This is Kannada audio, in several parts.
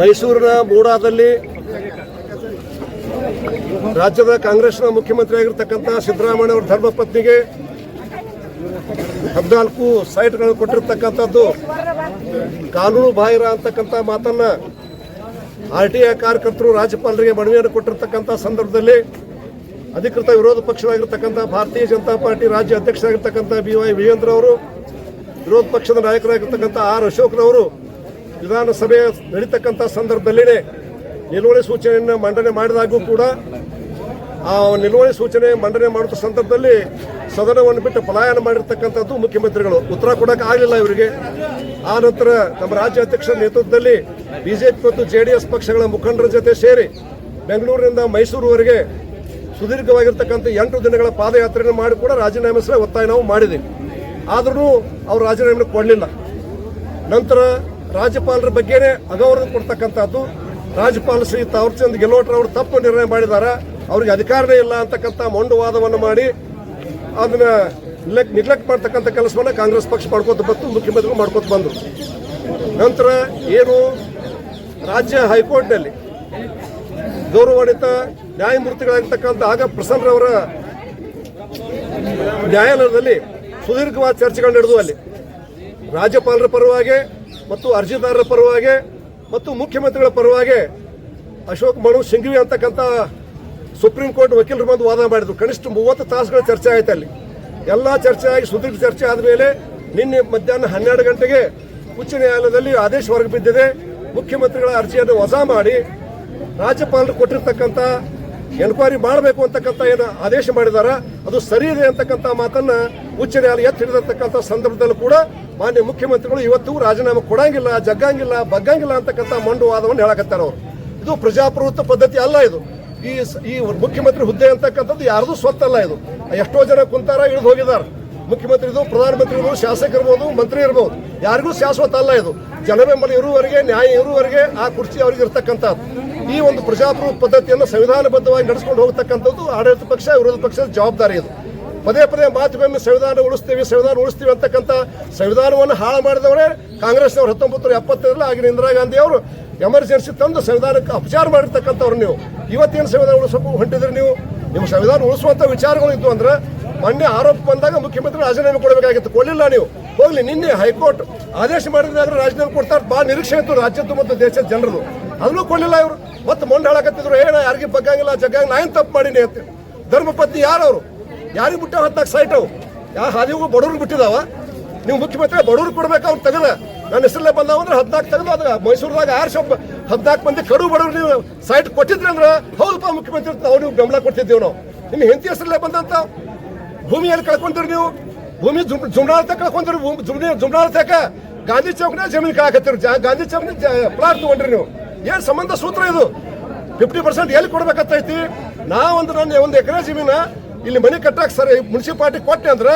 ಮೈಸೂರಿನ ಮೂಡಾದಲ್ಲಿ ರಾಜ್ಯದ ಕಾಂಗ್ರೆಸ್ನ ಮುಖ್ಯಮಂತ್ರಿ ಆಗಿರ್ತಕ್ಕಂಥ ಸಿದ್ದರಾಮಯ್ಯ ಅವರ ಧರ್ಮಪತ್ನಿಗೆ ಹದಿನಾಲ್ಕು ಸೈಟ್ಗಳನ್ನು ಕೊಟ್ಟಿರ್ತಕ್ಕಂಥದ್ದು. ಕಾನೂನು ಬಾಹಿರ ಅಂತಕ್ಕಂಥ ಮಾತನ್ನ ಆರ್ ಟಿ ಐ ಕಾರ್ಯಕರ್ತರು ರಾಜ್ಯಪಾಲರಿಗೆ ಮನವಿಯನ್ನು ಕೊಟ್ಟಿರ್ತಕ್ಕಂಥ ಸಂದರ್ಭದಲ್ಲಿ ಅಧಿಕೃತ ವಿರೋಧ ಪಕ್ಷವಾಗಿರ್ತಕ್ಕಂಥ ಭಾರತೀಯ ಜನತಾ ಪಾರ್ಟಿ ರಾಜ್ಯ ಅಧ್ಯಕ್ಷರಾಗಿರ್ತಕ್ಕಂಥ ಬಿ ವೈ ವಿಜೇಂದ್ರ ಅವರು, ವಿರೋಧ ಪಕ್ಷದ ನಾಯಕರಾಗಿರ್ತಕ್ಕಂಥ ಆರ್ ಅಶೋಕ್ರವರು ವಿಧಾನಸಭೆ ನಡೀತಕ್ಕಂಥ ಸಂದರ್ಭದಲ್ಲಿನೇ ನಿಲುವಳಿ ಸೂಚನೆಯನ್ನು ಮಂಡನೆ ಮಾಡಿದಾಗೂ ಕೂಡ ಆ ನಿಲುವಳಿ ಸೂಚನೆ ಮಂಡನೆ ಮಾಡುವ ಸಂದರ್ಭದಲ್ಲಿ ಸದನವನ್ನು ಬಿಟ್ಟು ಪಲಾಯನ ಮಾಡಿರ್ತಕ್ಕಂಥದ್ದು ಮುಖ್ಯಮಂತ್ರಿಗಳು. ಉತ್ತರ ಕೊಡಕ್ಕೆ ಆಗಲಿಲ್ಲ ಇವರಿಗೆ. ಆ ನಂತರ ನಮ್ಮ ರಾಜ್ಯ ಅಧ್ಯಕ್ಷರ ನೇತೃತ್ವದಲ್ಲಿ ಬಿಜೆಪಿ ಮತ್ತು ಜೆಡಿಎಸ್ ಪಕ್ಷಗಳ ಮುಖಂಡರ ಜೊತೆ ಸೇರಿ ಬೆಂಗಳೂರಿನಿಂದ ಮೈಸೂರುವರೆಗೆ ಸುದೀರ್ಘವಾಗಿರ್ತಕ್ಕಂಥ ಎಂಟು ದಿನಗಳ ಪಾದಯಾತ್ರೆಯನ್ನು ಮಾಡಿ ಕೂಡ ರಾಜೀನಾಮೆ ಸಹ ಒತ್ತಾಯ ನಾವು ಮಾಡಿದ್ದೀವಿ. ಆದರೂ ಅವರು ರಾಜೀನಾಮೆ ಕೊಡಲಿಲ್ಲ. ನಂತರ ರಾಜ್ಯಪಾಲರ ಬಗ್ಗೆನೇ ಅಗೌರವ ಕೊಡ್ತಕ್ಕಂಥದ್ದು. ರಾಜ್ಯಪಾಲ ಶ್ರೀ ತಾವರ್ಚಂದ್ ಗೆಲೋಟ್ರ ಅವರು ತಪ್ಪು ನಿರ್ಣಯ ಮಾಡಿದ್ದಾರೆ ಅವ್ರಿಗೆ ಅಧಿಕಾರನೇ ಇಲ್ಲ ಅಂತಕ್ಕಂಥ ಮೊಂಡು ವಾದವನ್ನು ಮಾಡಿ ಅದನ್ನ ನಿಗ್ಲೆಕ್ಟ್ ಮಾಡ್ತಕ್ಕಂಥ ಕೆಲಸವನ್ನ ಕಾಂಗ್ರೆಸ್ ಪಕ್ಷ ಮಾಡ್ಕೋತ ಬಂತು, ಮುಖ್ಯಮಂತ್ರಿಗಳು ಮಾಡ್ಕೋತ ಬಂದರು. ನಂತರ ಏನು ರಾಜ್ಯ ಹೈಕೋರ್ಟ್ನಲ್ಲಿ ಗೌರವಾನ್ವಿತ ನ್ಯಾಯಮೂರ್ತಿಗಳಾಗಿರ್ತಕ್ಕಂಥ ಆಗ ಪ್ರಸನ್ನರವರ ನ್ಯಾಯಾಲಯದಲ್ಲಿ ಸುದೀರ್ಘವಾದ ಚರ್ಚೆಗಳು ನಡೆದು ಅಲ್ಲಿ. ರಾಜ್ಯಪಾಲರ ಪರವಾಗಿ ಮತ್ತು ಅರ್ಜಿದಾರರ ಪರವಾಗಿ ಮತ್ತು ಮುಖ್ಯಮಂತ್ರಿಗಳ ಪರವಾಗಿ ಅಶೋಕ್ ಮನು ಸಿಂಘವಿ ಅಂತಕ್ಕಂಥ ಸುಪ್ರೀಂ ಕೋರ್ಟ್ ವಕೀಲರು ಬಂದು ವಾದ ಮಾಡಿದ್ರು. ಕನಿಷ್ಠ ಮೂವತ್ತು ತಾಸುಗಳ ಚರ್ಚೆ ಆಯ್ತು ಅಲ್ಲಿ. ಎಲ್ಲ ಚರ್ಚೆ ಆಗಿ ಸುದೀರ್ಘ ಚರ್ಚೆ ಆದಮೇಲೆ ನಿನ್ನೆ ಮಧ್ಯಾಹ್ನ ಹನ್ನೆರಡು ಗಂಟೆಗೆ ಉಚ್ಚ ನ್ಯಾಯಾಲಯದಲ್ಲಿ ಆದೇಶ ಹೊರಗೆ ಬಿದ್ದಿದೆ. ಮುಖ್ಯಮಂತ್ರಿಗಳ ಅರ್ಜಿಯನ್ನು ವಜಾ ಮಾಡಿ ರಾಜ್ಯಪಾಲರು ಕೊಟ್ಟಿರ್ತಕ್ಕಂಥ ಎನ್ಕ್ವೈರಿ ಮಾಡಬೇಕು ಅಂತಕ್ಕಂಥ ಏನು ಆದೇಶ ಮಾಡಿದಾರ. ಅದು ಸರಿ ಇದೆ ಅಂತಕ್ಕಂಥ ಮಾತನ್ನ ಉಚ್ಚ ನ್ಯಾಯಾಲಯ ಎತ್ತಿ ಹಿಡಿದಿರ್ತಕ್ಕಂಥ ಸಂದರ್ಭದಲ್ಲೂ ಕೂಡ ಮಾನ್ಯ ಮುಖ್ಯಮಂತ್ರಿಗಳು ಇವತ್ತು ರಾಜೀನಾಮೆ ಕೊಡಂಗಿಲ್ಲ, ಜಗ್ಗಂಗಿಲ್ಲ, ಬಗ್ಗಂಗಿಲ್ಲ ಅಂತಕ್ಕಂಥ ಮಂಡು ವಾದವನ್ನು ಹೇಳಕತ್ತಾರ ಅವರು. ಇದು ಪ್ರಜಾಪ್ರಭುತ್ವ ಪದ್ಧತಿ ಅಲ್ಲ ಇದು. ಈ ಈ ಮುಖ್ಯಮಂತ್ರಿ ಹುದ್ದೆ ಅಂತಕ್ಕಂಥದ್ದು ಯಾರದೂ ಸ್ವತ್ತಲ್ಲ ಇದು. ಎಷ್ಟೋ ಜನ ಕುಂತಾರ ಇಳಿದು ಹೋಗಿದ್ದಾರೆ ಮುಖ್ಯಮಂತ್ರಿದು ಶಾಸಕ ಇರ್ಬೋದು, ಮಂತ್ರಿ ಇರ್ಬೋದು. ಯಾರಿಗೂ ಶಾಶ್ವತ ಅಲ್ಲ ಇದು. ಜನಬೆಂಬಲ ಇರುವವರೆಗೆ, ನ್ಯಾಯ ಇರುವವರೆಗೆ ಆ ಕುರ್ಚಿ ಅವರಿಗೆ ಇರ್ತಕ್ಕಂಥದ್ದು. ಈ ಒಂದು ಪ್ರಜಾಪ್ರಭುತ್ವ ಪದ್ಧತಿಯನ್ನು ಸಂವಿಧಾನಬದ್ಧವಾಗಿ ನಡೆಸ್ಕೊಂಡು ಹೋಗ್ತಕ್ಕಂಥದ್ದು ಆಡಳಿತ ಪಕ್ಷ, ವಿರೋಧ ಪಕ್ಷದ ಜವಾಬ್ದಾರಿ ಇದು. ಪದೇ ಪದೇ ಮಾತುಗೊಮ್ಮೆ ಸಂವಿಧಾನ ಉಳಿಸ್ತೀವಿ ಸಂವಿಧಾನ ಉಳಿಸ್ತೀವಿ ಅಂತಕ್ಕಂಥ ಸಂವಿಧಾನವನ್ನು ಹಾಳು ಮಾಡಿದವರೇ ಕಾಂಗ್ರೆಸ್ನವರು. ಹತ್ತೊಂಬತ್ತು ನೂರ ಎಪ್ಪತ್ತರಲ್ಲಿ ಆಗಿನ ಇಂದಿರಾ ಗಾಂಧಿ ಅವರು ಎಮರ್ಜೆನ್ಸಿ ತಂದು ಸಂವಿಧಾನಕ್ಕೆ ಅಪಚಾರ ಮಾಡಿರ್ತಕ್ಕಂಥವ್ರು ನೀವು. ಇವತ್ತೇನು ಸಂವಿಧಾನ ಉಳಿಸೋಕೆ ಹೊಂಟಿದ್ರಿ ನೀವು? ನಿಮ್ಮ ಸಂವಿಧಾನ ಉಳಿಸುವಂಥ ವಿಚಾರಗಳು ಇತ್ತು ಅಂದ್ರೆ ಮೊನ್ನೆ ಆರೋಪ ಬಂದಾಗ ಮುಖ್ಯಮಂತ್ರಿ ರಾಜೀನಾಮೆ ಕೊಡಬೇಕಾಗಿತ್ತು. ಕೊಡಲಿಲ್ಲ ನೀವು. ಹೋಗಲಿ, ನಿನ್ನೆ ಹೈಕೋರ್ಟ್ ಆದೇಶ ಮಾಡಿದಾಗ ರಾಜೀನಾಮೆ ಕೊಡ್ತಾರೆ. ಭಾಳ ನಿರೀಕ್ಷೆ ಇತ್ತು ರಾಜ್ಯದ್ದು ಮತ್ತು ದೇಶದ ಜನರದು ಅದನ್ನು ಕೊಡಲಿಲ್ಲ ಇವರು. ಮತ್ತೆ ಮೊಂಡ್ ಹೇಳಕತ್ತಿದ್ರು ಏನ ಯಾರಿಗೆ ಬಗ್ಗಂಗಿಲ್ಲ ಜಗ್ಗಂಗ ನಾ ಏನ್ ತಪ್ಪು ಮಾಡೀನಿ ಅಂತ. ಧರ್ಮಪತ್ನಿ ಯಾರವರು? ಯಾರಿಗೆ ಬಿಟ್ಟಾವ ಹದಿನಾಲ್ಕು ಸೈಟ್ ಯಾ ಹಾದಿಗೂ ಬಡವ್ರಿಗೆ ಬಿಟ್ಟಿದಾವ ನೀವು ಮುಖ್ಯಮಂತ್ರಿ ಬಡವ್ರಿಗೆ ಕೊಡ್ಬೇಕು ಅವ್ರು ತೆಗೆದ. ನನ್ನ ಹೆಸರಲ್ಲೇ ಬಂದಾವ ಅಂದ್ರೆ ಹದಿನಾಲ್ಕು ತೆಗೆದು ಅದ ಮೈಸೂರದಾಗ ಆರು ಶೊಪ್ ಹದಿನಾಲ್ಕು ಮಂದಿ ಕಡು ಬಡವ್ರು ನೀವು ಸೈಟ್ ಕೊಟ್ಟಿದ್ರಿ ಅಂದ್ರೆ ಹೌದಪ್ಪ ಮುಖ್ಯಮಂತ್ರಿ ಅವ್ರು ಬೆಂಬಲ ಕೊಡ್ತಿದ್ದೀವಿ ನಾವು. ನಿಮ್ಮ ಹೆಂಡತಿ ಹೆಸರಲ್ಲೇ ಬಂದಂತ? ಭೂಮಿಯಲ್ಲಿ ಕಳ್ಕೊಂತೀರಿ ನೀವು. ಭೂಮಿ ಜುಮ್ನಾಳತ ಕಳ್ಕೊಂತೀರಿ ಭೂಮಿ ಜುಮ್ನಿ ಗಾಂಧಿ ಚೌಕ್ನ ಜಮೀನು ಕಾಕತ್ತೀರಿ ಗಾಂಧಿ ಚೌಕ್ನ ಪ್ಲಾಟ್ ತಗೊಂಡ್ರಿ ನೀವು. ಏನು ಸಂಬಂಧ ಸೂತ್ರ ಇದು? ಫಿಫ್ಟಿ ಪರ್ಸೆಂಟ್ ಎಲ್ಲಿ ಕೊಡ್ಬೇಕಾಗ್ತೈತಿ ನಾ ಒಂದು ನನ್ನ ಒಂದು ಎಕರೆ ಜಮೀನ ಇಲ್ಲಿ ಮನೆ ಕಟ್ಟಕ್ಕೆ ಸರಿ ಮುನ್ಸಿಪಾಲ್ಟಿ ಕೊಟ್ಟೆ ಅಂದ್ರೆ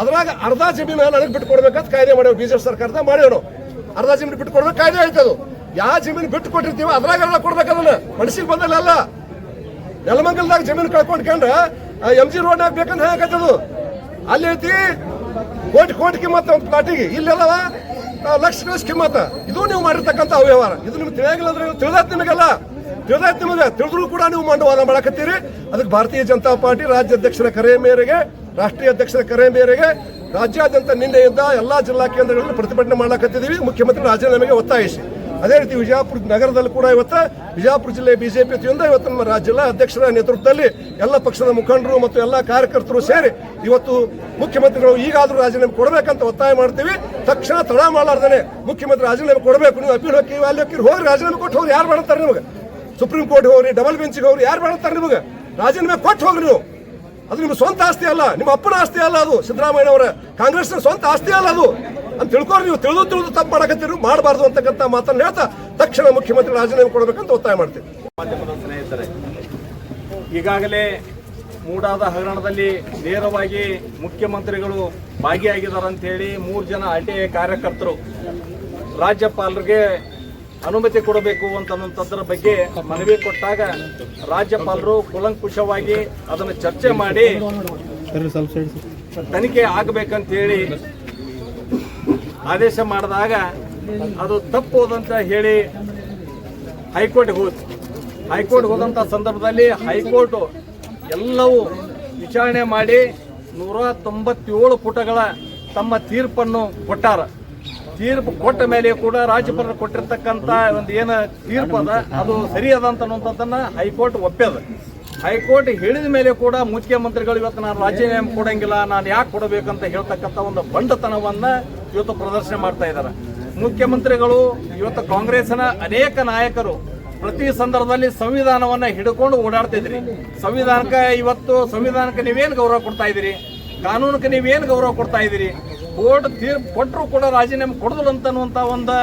ಅದ್ರಾಗ ಅರ್ಧ ಜಮೀನ ನನಗೆ ಬಿಟ್ಟು ಕೊಡ್ಬೇಕಂತ ಕಾಯ್ದೆ ಮಾಡ್ಯಾವ ಬಿಜೆಪಿ ಸರ್ಕಾರದ ಮಾಡ್ಯಾವ ಅರ್ಧ ಜಮೀನು ಬಿಟ್ಟು ಕೊಡ್ಬೇಕು ಕಾಯ್ದೆ ಆಯ್ತದು ಯಾವ ಜಮೀನು ಬಿಟ್ಟು ಕೊಟ್ಟಿರ್ತೀವಿ ಅದ್ರಾಗೆಲ್ಲ ಕೊಡ್ಬೇಕು ಅದನ್ನ. ಮನಸ್ಸಿಗೆ ಬಂದಲ್ಲ ಅಲ್ಲ ನೆಲಮಂಗಲದಾಗ ಜಮೀನು ಕಳ್ಕೊಂಡ್ಕೊಂಡ್ರ ಎಂ ಜಿ ರೋಡ್ ಬೇಕಂತ ಹೇಗತ್ತದು ಅಲ್ಲಿ ಐತಿ ಕೋಟಿ ಕೋಟಿ ಕಿಮ್ಮತ್ತ ಒಂದು ಪ್ಲಾಟಿಗೆ. ಇಲ್ಲೆಲ್ಲವ ಲಕ್ಷ ಲಕ್ಷ ಕಿಮ್ಮತ್ತ ಇದು ನೀವು ಮಾಡಿರ್ತಕ್ಕಂಥ ಅವ್ಯವಹಾರ. ಇದು ನಿಮ್ಗೆ ತಿಳಿಯಾಗಿಲ್ಲ ಅಂದ್ರೆ ತಿಳಿದ ನಿಮಗೆಲ್ಲ. ತಿಳಿದಾತ್ ನಿಮಗೆ ತಿಳಿದ್ರು ಕೂಡ ನೀವು ಮಂಡವಾದ ಮಾಡಕತ್ತೀರಿ ಅದಕ್ಕೆ ಭಾರತೀಯ ಜನತಾ ಪಾರ್ಟಿ ರಾಜ್ಯ ಅಧ್ಯಕ್ಷರ ಕರೆ ಮೇರೆಗೆ, ರಾಷ್ಟ್ರೀಯ ಅಧ್ಯಕ್ಷರ ಕರೆ ಮೇರೆಗೆ, ರಾಜ್ಯಾದ್ಯಂತ ನಿನ್ನೆಯಿಂದ ಎಲ್ಲಾ ಜಿಲ್ಲಾ ಕೇಂದ್ರಗಳಲ್ಲಿ ಪ್ರತಿಭಟನೆ ಮಾಡಕತ್ತಿದ್ದೀವಿ. ಮುಖ್ಯಮಂತ್ರಿ ರಾಜೀನಾಮೆಗೆ ಒತ್ತಾಯಿಸಿ. ಅದೇ ರೀತಿ ವಿಜಯಪುರ ನಗರದಲ್ಲಿ ಕೂಡ ಇವತ್ತು ವಿಜಯಪುರ ಜಿಲ್ಲೆ ಬಿಜೆಪಿ ವತಿಯಿಂದ ಇವತ್ತು ನಮ್ಮ ರಾಜ್ಯ ಅಧ್ಯಕ್ಷರ ನೇತೃತ್ವದಲ್ಲಿ ಎಲ್ಲ ಪಕ್ಷದ ಮುಖಂಡರು ಮತ್ತು ಎಲ್ಲ ಕಾರ್ಯಕರ್ತರು ಸೇರಿ ಇವತ್ತು ಮುಖ್ಯಮಂತ್ರಿಗಳು ಈಗಾದರೂ ರಾಜೀನಾಮೆ ಕೊಡಬೇಕಂತ ಒತ್ತಾಯ ಮಾಡ್ತೀವಿ. ತಕ್ಷಣ ತಡ ಮಾಡಲಾರ್ದೇ ಮುಖ್ಯಮಂತ್ರಿ ರಾಜೀನಾಮೆ ಕೊಡಬೇಕು. ನೀವು ಅಪೀಲ್ ಹೋಗಿ ಅಲ್ಲಿ ಹೋಗಿ ರಾಜೀನಾಮೆ ಕೊಟ್ಟು ಹೋಗಿ ಯಾರು ಮಾಡ್ತಾರೆ ನಿಮಗೆ? ಸುಪ್ರೀಂ ಕೋರ್ಟ್ ಹೋಗ್ರಿ ಡಬಲ್ ಬೆಂಚ್ಗೆ ಹೋಗ್ರಿ, ಯಾರು ಮಾಡ್ತಾರೆ ನಿಮಗೆ? ರಾಜೀನಾಮೆ ಕೊಟ್ಟು ಹೋಗ್ರಿ ನೀವು. ಅದು ನಿಮ್ಮ ಸ್ವಂತ ಆಸ್ತಿ ಅಲ್ಲ, ನಿಮ್ಮ ಅಪ್ಪನ ಆಸ್ತಿ ಅಲ್ಲ ಅದು ಸಿದ್ದರಾಮಯ್ಯ ಅವರ ಕಾಂಗ್ರೆಸ್ನ ಸ್ವಂತ ಆಸ್ತಿ ಅಲ್ಲ ಅದು. ಅಂತ ತಿಳ್ಕೊಂಡು ನೀವು, ತಿಳಿದು ತಿಳಿದು ತಪ್ಪು ಮಾಡಕತ್ತಿರು, ಮಾಡಬಾರ್ದು ಅಂತಕ್ಕಂಥ ಮಾತನ್ನು ಹೇಳ್ತಾ ತಕ್ಷಣ ಮುಖ್ಯಮಂತ್ರಿ ರಾಜೀನಾಮೆ ಕೊಡಬೇಕಂತ ಒತ್ತಾಯ ಮಾಡ್ತೀವಿ. ಮಾಧ್ಯಮದ ಈಗಾಗಲೇ ಮೂಡಾದ ಹಗರಣದಲ್ಲಿ ನೇರವಾಗಿ ಮುಖ್ಯಮಂತ್ರಿಗಳು ಭಾಗಿಯಾಗಿದ್ದಾರೆ ಅಂತೇಳಿ ಮೂರು ಜನ ಆರ್ ಕಾರ್ಯಕರ್ತರು, ರಾಜ್ಯಪಾಲರಿಗೆ ಅನುಮತಿ ಕೊಡಬೇಕು ಅಂತದ್ರ ಬಗ್ಗೆ ಮನವಿ ಕೊಟ್ಟಾಗ ರಾಜ್ಯಪಾಲರು ಕುಲಂಕುಷವಾಗಿ ಅದನ್ನು ಚರ್ಚೆ ಮಾಡಿ ತನಿಖೆ ಆಗಬೇಕಂತೇಳಿ ಆದೇಶ ಮಾಡಿದಾಗ ಅದು ತಪ್ಪು ಅಂತ ಹೇಳಿ ಹೈಕೋರ್ಟ್ಗೆ ಹೋಯ್ತು ಹೈಕೋರ್ಟ್ ಹೋದಂಥ ಸಂದರ್ಭದಲ್ಲಿ ಹೈಕೋರ್ಟ್ ಎಲ್ಲವೂ ವಿಚಾರಣೆ ಮಾಡಿ ನೂರ ತೊಂಬತ್ತೇಳು ಪುಟಗಳ ತಮ್ಮ ತೀರ್ಪನ್ನು ಕೊಟ್ಟಾರ. ತೀರ್ಪು ಕೊಟ್ಟ ಮೇಲೆ ಕೂಡ ರಾಜ್ಯಪಾಲರು ಕೊಟ್ಟಿರ್ತಕ್ಕಂಥ ಒಂದು ಏನು ತೀರ್ಪು ಅದ, ಅದು ಸರಿ ಅದ ಅಂತ ಅನ್ನುವಂಥದ್ದನ್ನ ಹೈಕೋರ್ಟ್ ಒಪ್ಪ್ಯದ. ಹೈಕೋರ್ಟ್ ಹೇಳಿದ ಮೇಲೆ ಕೂಡ ಮುಖ್ಯಮಂತ್ರಿಗಳು ಇವತ್ತು ನಾನು ರಾಜೀನಾಮೆ ಕೊಡಂಗಿಲ್ಲ, ನಾನು ಯಾಕೆ ಕೊಡಬೇಕಂತ ಹೇಳ್ತಕ್ಕಂಥ ಒಂದು ಬಂಡತನವನ್ನ ಇವತ್ತು ಪ್ರದರ್ಶನ ಮಾಡ್ತಾ ಇದ್ದಾರೆ ಮುಖ್ಯಮಂತ್ರಿಗಳು ಇವತ್ತು ಕಾಂಗ್ರೆಸ್ನ ಅನೇಕ ನಾಯಕರು ಪ್ರತಿ ಸಂದರ್ಭದಲ್ಲಿ ಸಂವಿಧಾನವನ್ನ ಹಿಡ್ಕೊಂಡು ಓಡಾಡ್ತಿದ್ರಿ ಸಂವಿಧಾನಕ್ಕೆ ಇವತ್ತು ಸಂವಿಧಾನಕ್ಕೆ ನೀವೇನು ಗೌರವ ಕೊಡ್ತಾ ಇದ್ದೀರಿ? ಕಾನೂನಕ್ಕೆ ನೀವೇನು ಗೌರವ ಕೊಡ್ತಾ ಇದ್ದೀರಿ? ಕೋರ್ಟ್ ತೀರ್ಪು ಕೊಟ್ಟರು ಕೂಡ ರಾಜೀನಾಮೆ ಕೊಡದಲ್ಲ ಅಂತ ಅನ್ನುವಂತ ಒಂದು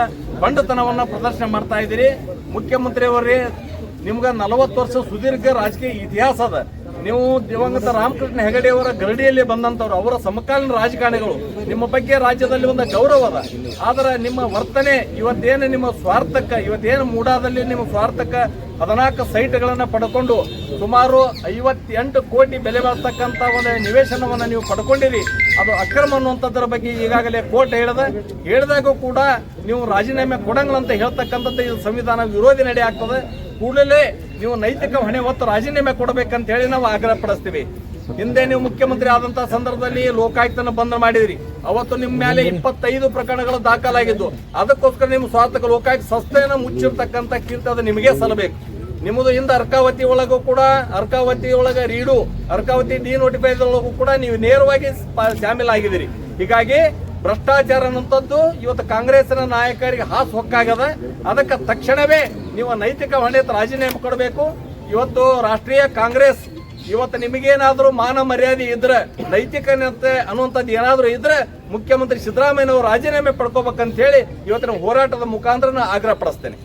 ಬಂಡತನವನ್ನ ಪ್ರದರ್ಶನ ಮಾಡ್ತಾ ಇದ್ದೀರಿ. ಮುಖ್ಯಮಂತ್ರಿಯವರೇ, ನಿಮ್ಗೆ ನಲವತ್ತು ವರ್ಷ ಸುದೀರ್ಘ ರಾಜಕೀಯ ಇತಿಹಾಸ ಅದ. ನೀವು ದಿವಂಗತ ರಾಮಕೃಷ್ಣ ಹೆಗಡೆ ಅವರ ಗರಡಿಯಲ್ಲಿ ಬಂದಂತವ್ರು ಅವರ ಸಮಕಾಲೀನ ರಾಜಕಾರಣಿಗಳು, ನಿಮ್ಮ ಬಗ್ಗೆ ರಾಜ್ಯದಲ್ಲಿ ಒಂದು ಗೌರವ ಅದ. ಆದ್ರೆ ನಿಮ್ಮ ವರ್ತನೆ ಇವತ್ತೇನು ನಿಮ್ಮ ಸ್ವಾರ್ಥಕ್ಕ, ಇವತ್ತೇನು ಮೂಡಾದಲ್ಲಿ ನಿಮ್ಮ ಸ್ವಾರ್ಥಕ್ಕ ಹದಿನಾಲ್ಕು ಸೈಟ್ಗಳನ್ನು ಪಡ್ಕೊಂಡು ಸುಮಾರು ಐವತ್ತೆಂಟು ಕೋಟಿ ಬೆಲೆ ಬಾಳ್ತಕ್ಕಂಥ ಒಂದು ನಿವೇಶನವನ್ನು ನೀವು ಪಡ್ಕೊಂಡಿರಿ. ಅದು ಅಕ್ರಮ ಅನ್ನುವಂಥದ್ರ ಬಗ್ಗೆ ಈಗಾಗಲೇ ಕೋರ್ಟ್ ಹೇಳದ. ಹೇಳಿದಾಗೂ ಕೂಡ ನೀವು ರಾಜೀನಾಮೆ ಕೊಡಂಗಿಲ್ಲ ಅಂತ ಹೇಳ್ತಕ್ಕಂಥದ್ದು ಇದು ಸಂವಿಧಾನ ವಿರೋಧಿ ನಡೆ ಆಗ್ತದೆ. ಕೂಡಲೇ ನೀವು ನೈತಿಕ ಹೊಣೆ ಹೊತ್ತು ರಾಜೀನಾಮೆ ಕೊಡಬೇಕಂತ ಹೇಳಿ ನಾವು ಆಗ್ರಹ ಪಡಿಸ್ತೀವಿ. ಹಿಂದೆ ನೀವು ಮುಖ್ಯಮಂತ್ರಿ ಆದಂತಹ ಸಂದರ್ಭದಲ್ಲಿ ಲೋಕಾಯುಕ್ತನ ಬಂದ್ ಮಾಡಿದ್ರಿ. ಅವತ್ತು ನಿಮ್ಮ ಮೇಲೆ ಇಪ್ಪತ್ತೈದು ಪ್ರಕರಣಗಳು ದಾಖಲಾಗಿದ್ದು ಅದಕ್ಕೋಸ್ಕರ ನಿಮ್ಮ ಸ್ವಾರ್ಥಕ ಲೋಕಾಯುಕ್ತ ಸಂಸ್ಥೆಯನ್ನ ಮುಚ್ಚಿರ್ತಕ್ಕಂಥ ಕೀರ್ತಿ ಅದು ನಿಮಗೆ ಸಲ್ಲಬೇಕು. ನಿಮ್ಮದು ಹಿಂದೆ ಅರ್ಕಾವತಿ ಒಳಗೂ ಕೂಡ ಅರ್ಕಾವತಿ ಒಳಗ ರೀಡು ಅರ್ಕಾವತಿ ಡಿ ನೋಟಿಫೈಸ್ ಒಳಗೂ ಕೂಡ ನೀವು ನೇರವಾಗಿ ಶಾಮೀಲ್ ಆಗಿದ್ದೀರಿ ಹೀಗಾಗಿ ಭ್ರಷ್ಟಾಚಾರ ಅನ್ನುವಂಥದ್ದು ಇವತ್ತು ಕಾಂಗ್ರೆಸ್ನ ನಾಯಕರಿಗೆ ಹಾಸು ಹೊಕ್ಕಾಗದ ಅದಕ್ಕೆ ತಕ್ಷಣವೇ ನೀವು ನೈತಿಕ ಹೊಣೆ ರಾಜೀನಾಮೆ ಕೊಡಬೇಕು. ಇವತ್ತು ರಾಷ್ಟ್ರೀಯ ಕಾಂಗ್ರೆಸ್, ಇವತ್ತು ನಿಮಗೇನಾದರೂ ಮಾನ ಮರ್ಯಾದೆ ಇದ್ರೆ, ನೈತಿಕತೆ ಅನ್ನುವಂಥದ್ದು ಏನಾದರೂ ಇದ್ರೆ ಮುಖ್ಯಮಂತ್ರಿ ಸಿದ್ದರಾಮಯ್ಯನವರು ರಾಜೀನಾಮೆ ಪಡ್ಕೋಬೇಕಂತ ಹೇಳಿ ಇವತ್ತಿನ ಹೋರಾಟದ ಮುಖಾಂತರ ನಾನು ಆಗ್ರಹ ಪಡಿಸ್ತೇನೆ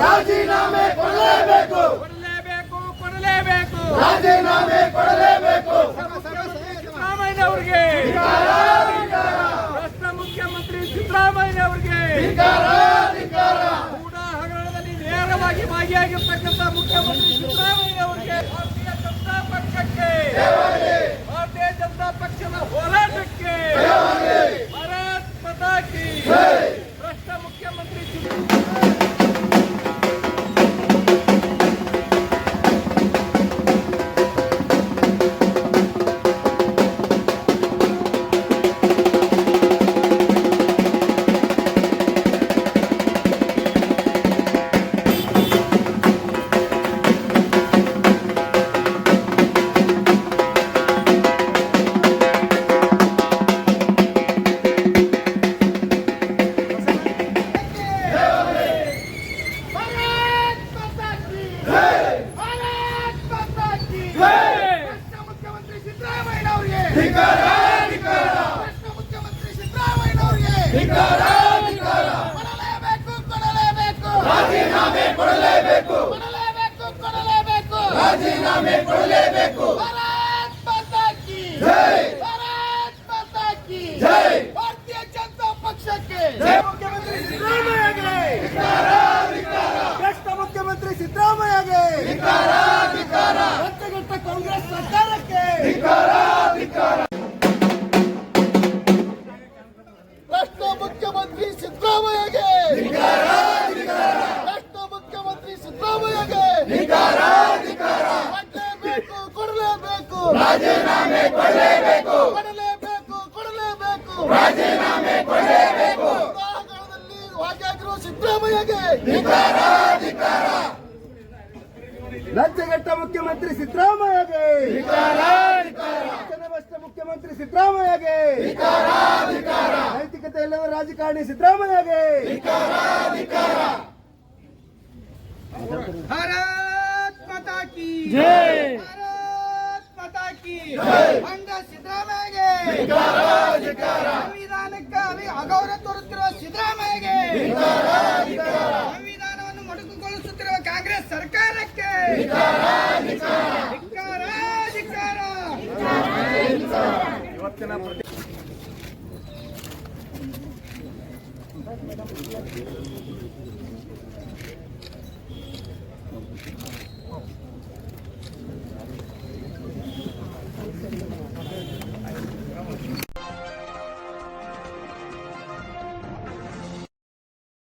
ರಾಜೀನಾಮೆ ಕೊಡಲೇಬೇಕು. ಕೊಡಲೇಬೇಕು ಕೊಡಲೇಬೇಕು. ರಾಜೀನಾಮೆ ಕೊಡಲೇಬೇಕು. ಸಿದ್ದರಾಮಯ್ಯ ಅವರಿಗೆ ಭ್ರಷ್ಟ ಮುಖ್ಯಮಂತ್ರಿ ಸಿದ್ದರಾಮಯ್ಯ ಅವರಿಗೆ ಕೂಡ ಹಗರಣದಲ್ಲಿ ನೇರವಾಗಿ ಭಾಗಿಯಾಗಿರ್ತಕ್ಕಂಥ ಮುಖ್ಯಮಂತ್ರಿ ರಾಜೀನಾಮೆ ಕೊಡಲೇಬೇಕು. ಭಾರತ್ ಮಾತಾ ಕಿ. ಜೈ. ಭಾರತ್ ಮಾತಾ ಕಿ. ಜೈ. ಭಾರತೀಯ ಜನತಾ ಪಕ್ಷಕ್ಕೆ. ಜೈ. ಮುಖ್ಯಮಂತ್ರಿ ಸಿದ್ದರಾಮಯ್ಯಗೆ. ಭ್ರಷ್ಟ ಮುಖ್ಯಮಂತ್ರಿ ಸಿದ್ದರಾಮಯ್ಯಗೆ. ರಕ್ತಗೆಟ್ಟ ಕಾಂಗ್ರೆಸ್ ಸರ್ಕಾರಕ್ಕೆ. ಭ್ರಷ್ಟ ಭಾಗಿಯಾಗಿರುವ ಸಿದ್ದರಾಮಯ್ಯಗೆ. ಲಜ್ಜೆಗೆಟ್ಟ ಮುಖ್ಯಮಂತ್ರಿ ಸಿದ್ದರಾಮಯ್ಯಗೆ. ಮುಖ್ಯಮಂತ್ರಿ ಸಿದ್ದರಾಮಯ್ಯಗೆ. ನೈತಿಕತೆ ಇಲ್ಲದ ರಾಜಕಾರಣಿ ಸಿದ್ದರಾಮಯ್ಯಗೆ. ಭಾರತ್ की ಭಾರತ್ ಮಾತಾ ಕಿ. ಸಿದ್ದರಾಮಯ್ಯಗೆ. આપવાના પ્રતિ